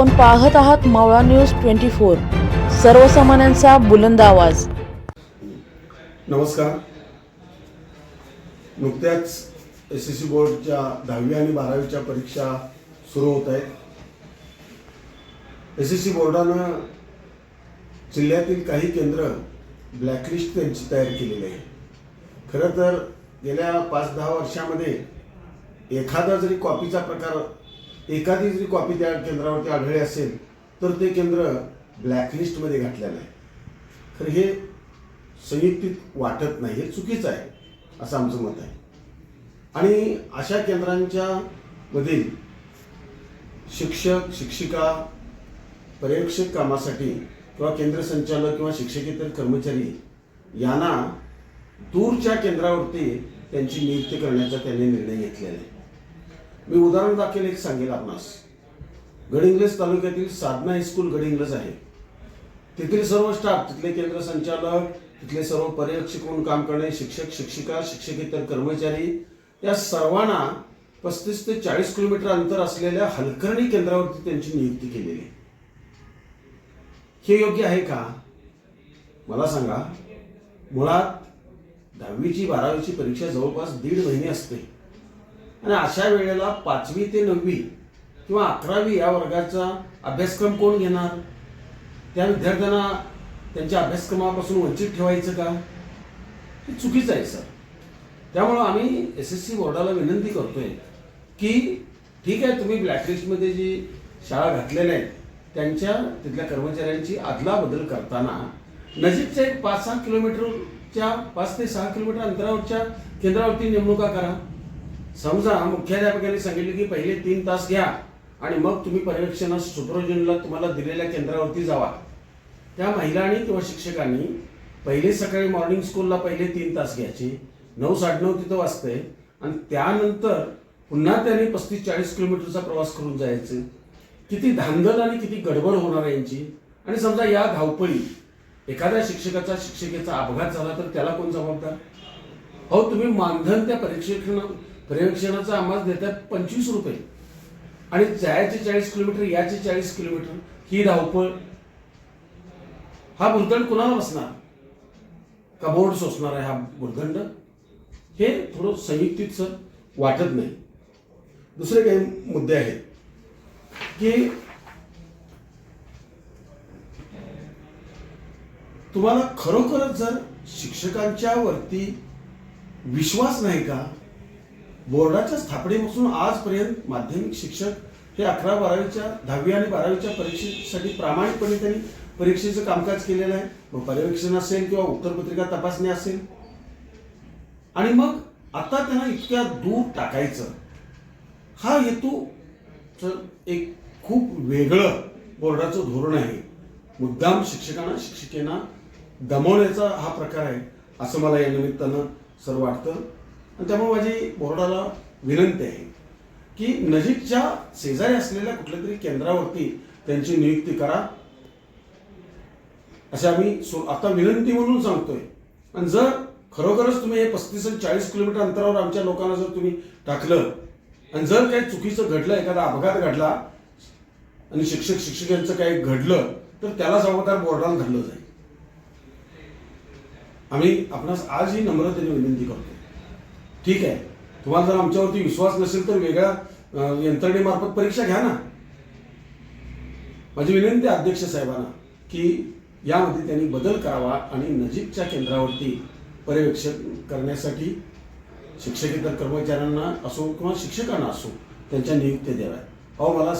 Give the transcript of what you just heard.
आपण पाहत आहात मावळा न्यूज ट्वेंटी फोर. सर्वसामान्यांचा बुलंद आवाज. नमस्कार. नुकत्याच एस एस सी बोर्डच्या दहावी आणि बारावीच्या परीक्षा सुरू होत आहेत. एस एस सी बोर्डानं जिल्ह्यातील काही केंद्र ब्लॅकलिस्ट त्यांची तयार केलेली आहे. खरं तर गेल्या पाच दहा वर्षामध्ये एखादा जरी कॉपीचा प्रकार एखादी जरी कॉपी त्या केंद्रावरती आढळली असेल तर ते केंद्र ब्लॅकलिस्टमध्ये घातलेलं आहे. तर हे संयुक्तित वाटत नाही हे चुकीचं आहे असं आमचं मत आहे. आणि अशा केंद्रांच्या मधील शिक्षक शिक्षिका पर्यवेक्षक कामासाठी किंवा केंद्र संचालक किंवा शिक्षकेतर कर्मचारी यांना दूरच्या केंद्रावरती त्यांची नियुक्ती करण्याचा त्यांनी निर्णय घेतलेला आहे. मी उदाहरण दाखल एक सांगेल आपणास. गडिंग्लज तालुक्यातील साधना हायस्कूल गडिंग्लज आहे. तेथील सर्व स्टाफ तिथले केंद्र संचालक तिथले सर्व पर्यवेक्षक म्हणून काम करणे शिक्षक शिक्षिका शिक्षकेतर कर्मचारी या सर्वांना पस्तीस ते चाळीस किलोमीटर अंतर असलेल्या हलकर्णी केंद्रावरती त्यांची नियुक्ती केलेली आहे. हे योग्य आहे का? मला सांगा. मुळात दहावीची बारावीची परीक्षा जवळपास दीड महिने असते. आणि अशा वेळेला पाचवी ते नववी किंवा अकरावी या वर्गाचा अभ्यासक्रम कोण घेणार? त्या विद्यार्थ्यांना त्यांच्या अभ्यासक्रमापासून वंचित ठेवायचं का? हे चुकीचं आहे सर. त्यामुळं आम्ही एस एस सी बोर्डाला विनंती करतोय की ठीक आहे तुम्ही ब्लॅकलिस्टमध्ये जी शाळा घातलेल्या आहेत त्यांच्या तिथल्या कर्मचाऱ्यांची अदलाबदल करताना नजीकच्या एक पाच सहा किलोमीटरच्या पाच ते सहा किलोमीटर अंतरावरच्या केंद्रावरती नेमणुका करा. समजा मुख्याध्यापकांनी सांगितले की पहिले तीन तास घ्या आणि मग तुम्ही पर्यवेक्षणास सुपरविजनला तुम्हाला दिलेल्या केंद्रावरती जावा. त्या महिलांनी किंवा शिक्षकांनी पहिले सकाळी मॉर्निंग स्कूलला पहिले तीन तास घ्यायचे. नऊ साडेनऊ तिथं वाजते आणि त्यानंतर पुन्हा त्यांनी पस्तीस चाळीस किलोमीटरचा प्रवास करून जायचं. किती धांदल आणि किती गडबड होणार यांची. आणि समजा या धावपळी एखाद्या शिक्षकाचा शिक्षिकेचा अपघात झाला तर त्याला कोण जबाबदार? अहो तुम्ही मानधन त्या परीक्षण पर्यवेक्षणाचा आम्हाला देतात पंचवीस रुपये. आणि जायचे चाळीस किलोमीटर याचे चाळीस किलोमीटर ही धावपळ. हा भुर्दंड कुणाला बसणार? का बोर्ड सोसणार आहे हा भुर्दंड हे थोडं संयुक्तीच वाटत नाही. दुसरे काही मुद्दे आहेत. की तुम्हाला खरोखरच जर शिक्षकांच्या वरती विश्वास नाही का बोर्डाच्या स्थापनेपासून आजपर्यंत माध्यमिक शिक्षक हे अकरा बारावीच्या दहावी आणि बारावीच्या परीक्षेसाठी प्रामाणिकपणे त्यांनी परीक्षेचं कामकाज केलेलं आहे. मग पर्यवेक्षण असेल किंवा उत्तरपत्रिका तपासणी असेल. आणि मग आता त्यांना इतक्या दूर टाकायचं हा हेतू एक खूप वेगळं बोर्डाचं धोरण आहे. मुद्दाम शिक्षकांना शिक्षिकेना दमवण्याचा हा प्रकार आहे असं मला या निमित्तानं सर वाटतं. त्यामुळे माझी बोर्डाला विनंती आहे की नजीकच्या शेजारी असलेल्या कुठल्या तरी केंद्रावरती त्यांची नियुक्ती करा. असे आम्ही सो- आता विनंती म्हणून सांगतोय. आणि जर खरोखरच तुम्ही हे पस्तीस आणि चाळीस किलोमीटर अंतरावर आमच्या लोकांना जर तुम्ही टाकलं आणि जर काही चुकीचं घडलं एखादा अपघात घडला आणि शिक्षक शिक्षकांचं काही घडलं तर त्याला जबाबदार बोर्डाला धरलं जाईल. आम्ही आपणास आज ही नम्रतेने विनंती करतो ठीक आहे. तुम्हाला जर आमच्यावरती विश्वास नसेल तर वेगळ्या यंत्रणेमार्फत परीक्षा घ्या ना. माझी विनंती अध्यक्ष साहेबांना की यामध्ये त्यांनी बदल करावा आणि नजीकच्या केंद्रावरती पर्यवेक्षण करण्यासाठी शिक्षकेतर कर्मचाऱ्यांना असो किंवा शिक्षकांना असो त्यांच्या नियुक्त्या द्याव्या अहो मला